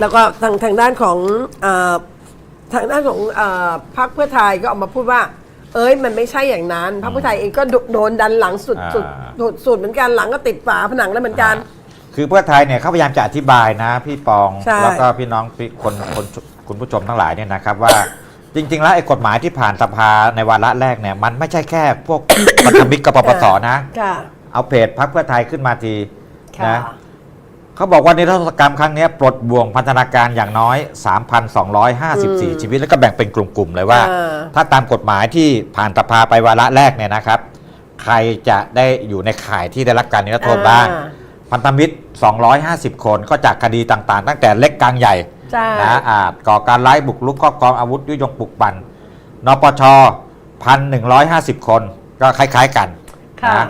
แล้วก็ทางทางด้านของเออทางด้านของเออพรรคเพื่อไทยก็ออกมาพูดว่า เอ้ยมันไม่ใช่อย่างนั้นพรรคเพื่อไทยเองก็โดโดนดันหลังสุดอ่า สุดสุดสุดเหมือนกันหลังก็ติดฝาผนังแล้วเหมือนกัน คือเพื่อไทยเนี่ยเขาพยายามจะอธิบายนะ พี่ปองใช่ แล้วก็พี่น้องพี่คนคนคุณผู้ชมทั้งหลายเนี่ยนะครับว่า จริง ๆ แล้วไอ้กฎหมายที่ผ่านสภาในวาระแรกเนี่ยมันไม่ใช่แค่พวก พันธมิตรกับปปสนะ ค่ะ เอาเพจพักเพื่อไทยขึ้นมาทีค่ะ นะ เขาบอกว่านิรโทษกรรมครั้งเนี้ยปลดบ่วงพันธนาการอย่างน้อย 3,254 ชีวิตแล้วก็แบ่งเป็นกลุ่มๆเลยว่าอ่า ถ้าตามกฎหมายที่ผ่านสภาไปวาระแรกเนี่ยนะครับ ใครจะได้อยู่ในข่ายที่ได้รับการนิรโทษบ้างอ่าพันธมิตร 250 คนก็จากคดีต่างๆ ตั้งแต่เล็กกลางใหญ่ใช่นะอาจก่อการร้ายบุกรุกครอบครองอาวุธยุยงปลุกปั่นนปช1,150 คนก็คล้ายๆกันค่ะนะ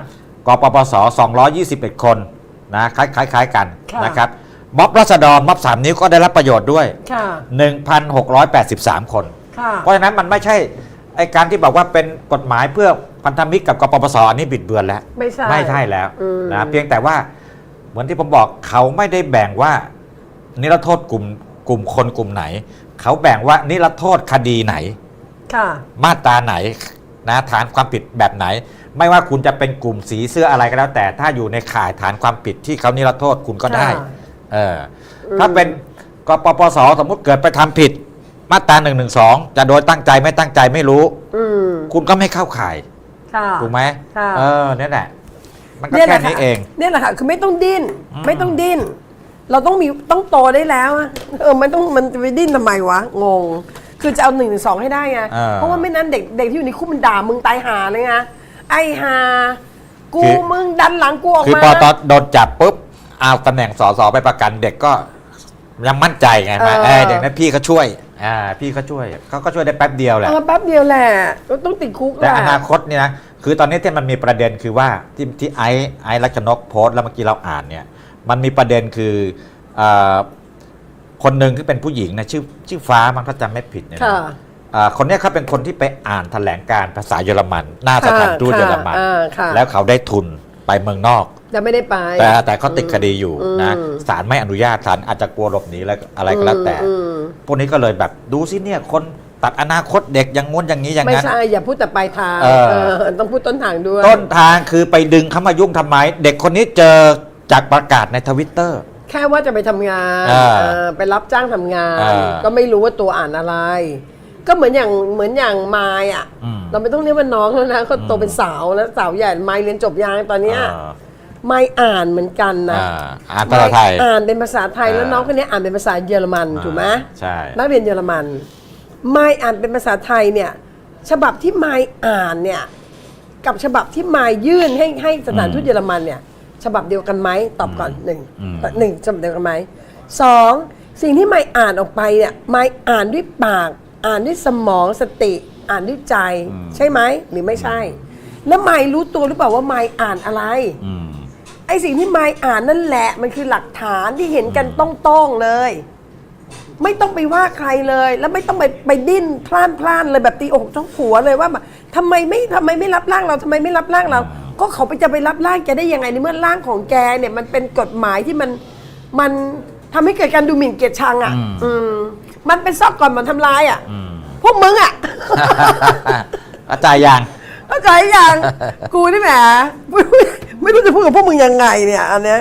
กปปส 221 คน นะคล้ายคล้ายๆกันค่ะนะครับม็อบรัษฎรม็อบสามนิ้วก็ได้รับประโยชน์ด้วยค่ะ1,683 คนค่ะเพราะฉะนั้นมันไม่ใช่ไอการที่บอกว่าเป็นกฎหมายเพื่อพันธมิตรกับกปปสอันนี้บิดเบือนแล้ว ไม่ใช่ไม่ใช่แล้วอืมนะเพียงแต่ว่าเหมือนที่ผมบอกเขาไม่ได้แบ่งว่านิรโทษกลุ่มกลุ่มคนกลุ่มไหน เขาแบ่งว่านิรโทษคดีไหนค่ะมาตราไหน นะฐานความผิดแบบไหน ไม่ว่าคุณจะเป็นกลุ่มสีเสื้ออะไรก็แล้ว แต่ถ้าอยู่ในข่ายฐานความผิดที่เขานิรโทษคุณก็ได้ค่ะเอออถ้าเป็นกปปสสมมุติเกิดไปทำผิด มาตรา1นึจะโดยตั้งใจไม่ตั้งใจไม่รู้อืมคุณก็ไม่เข้าข่ายค่ะถูกไหมค่ะเออเนี่ยแหละมันก็เนี่ยแหแค่ละค่ะนี้เองเนี่ยแหละค่ะคือไม่ต้องดิ้นอืมไม่ต้องดิ้นเราต้องมีต้องโตได้แล้วอะเออมันต้องมันจะไปดิ้นทำไมวะงง คือจะเอาหนึ่งสองให้ได้ไง เออเพราะว่าไม่นั้นเด็กเด็กที่อยู่ในคุกมันด่ามึงตายหาเลยไงไอหา กูคือ มึงดันหลังกูออกคือมา พอตอนโดนจับปุ๊บเอาตำแหน่งสสไปประกันเด็กก็ยังมั่นใจไงมาเออ เออเด็กนั้นพี่เขาช่วยอ่าพี่เขาช่วยเขาก็ช่วยได้แป๊บเดียวแหละ เออแป๊บเดียวแหละก็ต้องติดคุกแต่แหละ อนาคตเนี่ยนะคือตอนนี้ที่มันมีประเด็นคือว่าที่ที่ไอซ์ไอซ์รัชนกโพสต์แล้วเมื่อกี้เราอ่านเนี่ยมันมีประเด็นคือเอ่อ คนหนึ่งที่เป็นผู้หญิงนะชื่อชื่อฟ้ามันถ้าจำไม่ผิดเนี่ยนะค่ะ อ่าคนเนี้ยเขาเป็นคนที่ไปอ่านแถลงการภาษาเยอรมัน หน้าสถานทูตค่ะเยอรมันอ่าค่ะ แล้วเขาได้ทุนไปเมืองนอกจะไม่ได้ไป แต่แต่เขาติดคดีอยู่นะอืม ศาลไม่อนุญาตศาลอาจจะกลัวหลบหนีแล้วอะไรก็แล้วแต่ อืมพวกนี้ก็เลยแบบดูสิเนี่ยคนตัดอนาคตเด็กอย่างง้นอย่างนี้อย่างไม่นั้น ใช่อย่าพูดแต่ปลายทางเออ เออต้องพูดต้นทางด้วยต้นทางคือไปดึงเขามายุ่งทำไม เด็กคนนี้เจอจากประกาศในทวิตเตอร์ แค่ว่าจะไปทำงานอ่าเออไปรับจ้างทำงาน อ่าก็ไม่รู้ว่าตัวอ่านอะไร ก็เหมือนอย่างเหมือนอย่างไมายอะ อืม เราไม่ต้องเรียกว่าน้องแล้วนะเขาโตอืมเป็นสาวแล้วสาวใหญ่ไมายเรียนจบยังตอนเนี้ยอ่าไมายอ่านเหมือนกันนะอ่าอ่านภาษาไทยมอ่านเป็นภาษาไทยแล้วอ่า น้องคนนี้อ่านเป็นภาษาเยอรมันถูกไหม ใช่ นักเรียนเยอรมัน ไมายอ่านเป็นภาษาไทยเนี่ย ฉบับที่ไมายอ่านเนี่ย กับฉบับที่ไมายยื่นให้ให้สถานทูตเยอรมันเนี่ย ฉบับเดียวกันไหมตอบก่อนหนึ่งอืมหนึ่งฉบับเดียวกันไหมสองสิ่งที่ไมายอ่านออกไปเนี่ยไมายอ่านด้วยปาก อ่านด้วยสมองสติ อ่านด้วยใจ ใช่ไหมหรือไม่ใช่ แล้วไมายรู้ตัวหรือเปล่าว่าไมายอ่านอะไรอืมไอสิ่งที่ไมายอ่านนั่นแหละมันคือหลักฐานที่เห็นกันต้องๆเลย ไม่ต้องไปว่าใครเลย แล้วไม่ต้องไปไปดิ้นพล่านพล่านเลยแบบตีอกจ้องผัวเลยว่าแบบทำไมไม่ทำไมไม่รับร่างเราทำไมไม่รับร่างเรา ก็เขาไปจะไปรับร่างแกได้ยังไงในเมื่อร่างของแกเนี่ยมันเป็นกฎหมายที่มันมันทำให้เกิดการดูหมิ่นเกียรติชังอะ อืม อืม มันเป็นซอกก่อนมันทำลายอะ อืม พวกมึงอะ อาจารย์ยัง เข้าใจยัง กูนี่แหม ไม่ไม่รู้จะพูดกับพวกมึงยังไงเนี่ย อันเนี้ย